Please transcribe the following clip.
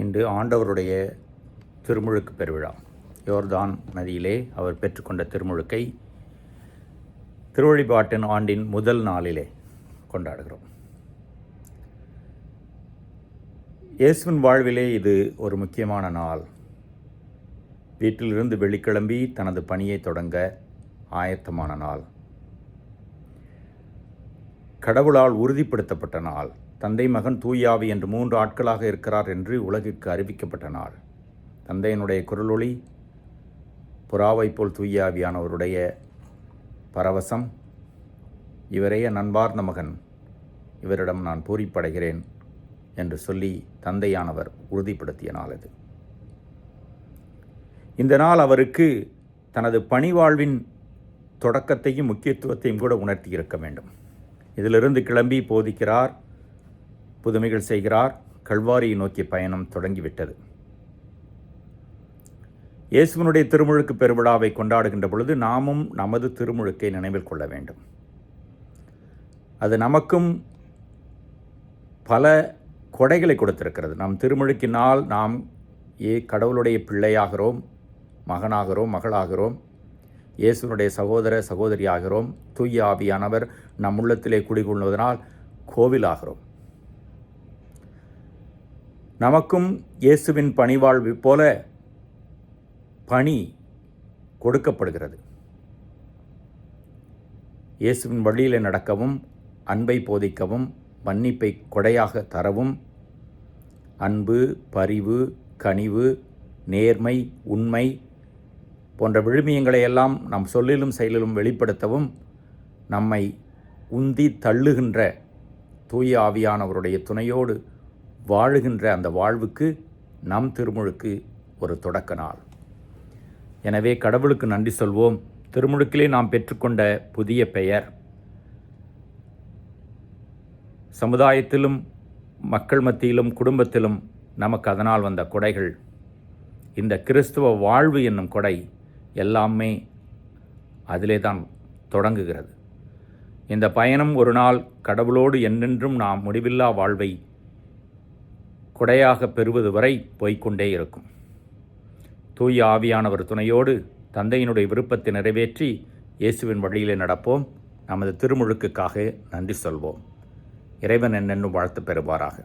இன்று ஆண்டவருடைய திருமுழுக்கு பெருவிழா. யோர்தான் நதியிலே அவர் பெற்றுக்கொண்ட திருமுழுக்கை திருவழிபாட்டின் ஆண்டின் முதல் நாளிலே கொண்டாடுகிறோம். இயேசுவின் வாழ்விலே இது ஒரு முக்கியமான நாள். வீட்டிலிருந்து வெளிக்கிளம்பி தனது பணியை தொடங்க ஆயத்தமான நாள். கடவுளால் உறுதிப்படுத்தப்பட்ட நாள். தந்தை மகன் தூயாவி என்று மூன்று ஆட்களாக இருக்கிறார் என்று உலகிற்கு அறிவிக்கப்பட்ட நாள். தந்தையினுடைய குரலொளி புறாவை போல் தூயாவியானவருடைய பரவசம் இவரைய நண்பார்ந்த மகன் இவரிடம் நான் பூரிப்படைகிறேன் என்று சொல்லி தந்தையானவர் உறுதிப்படுத்திய நாள் அது. இந்த நாள் அவருக்கு தனது பணிவாழ்வின் தொடக்கத்தையும் முக்கியத்துவத்தையும் கூட உணர்த்தி இருக்க வேண்டும். இதிலிருந்து கிளம்பி போதிக்கிறார் புதுமைகள் செய்கிறார் கல்வாரியை நோக்கி பயணம் தொடங்கிவிட்டது. இயேசுவனுடைய திருமுழுக்கு பெருவிழாவை கொண்டாடுகின்ற பொழுது நாமும் நமது திருமுழுக்கை நினைவில் கொள்ள வேண்டும். அது நமக்கும் பல கொடைகளை கொடுத்திருக்கிறது. நம் திருமுழுக்கினால் நாம் ஏ கடவுளுடைய பிள்ளையாகிறோம் மகனாகிறோம் மகளாகிறோம். இயேசுனுடைய சகோதர சகோதரியாகிறோம். தூய ஆவியானவர் நம் உள்ளத்திலே குடிகொள்வதனால் கோவிலாகிறோம். நமக்கும் இயேசுவின் பணிவாழ்வு போல பணி கொடுக்கப்படுகிறது. இயேசுவின் வழியில் நடக்கவும் அன்பை போதிக்கவும் மன்னிப்பை கொடையாக தரவும் அன்பு பரிவு கனிவு நேர்மை உண்மை போன்ற விழுமியங்களை எல்லாம் நம் சொல்லிலும் செயலிலும் வெளிப்படுத்தவும் நம்மை உந்தி தள்ளுகின்ற தூய ஆவியானவருடைய துணையோடு வாழுகின்ற அந்த வாழ்வுக்கு நம் திருமுழுக்கு ஒரு தொடக்க நாள். எனவே கடவுளுக்கு நன்றி சொல்வோம். திருமுழுக்கிலே நாம் பெற்றுக்கொண்ட புதிய பெயர். சமுதாயத்திலும் மக்கள் மத்தியிலும் குடும்பத்திலும் நமக்கு அதனால் வந்த கொடைகள். இந்த கிறிஸ்துவ வாழ்வு என்னும் கொடை எல்லாமே அதிலே தான் தொடங்குகிறது. இந்த பயணம் ஒரு நாள் கடவுளோடு என்றென்றும் நாம் முடிவில்லா வாழ்வை கொடையாக பெறுவது வரை போய்க்கொண்டே இருக்கும். தூய ஆவியானவர் துணையோடு தந்தையினுடைய விருப்பத்தை நிறைவேற்றி இயேசுவின் வழியிலே நடப்போம். நமது திருமுழுக்குக்காக நன்றி சொல்வோம். இறைவன் என்னென்னும் வாழ்த்து பெறுவாராக.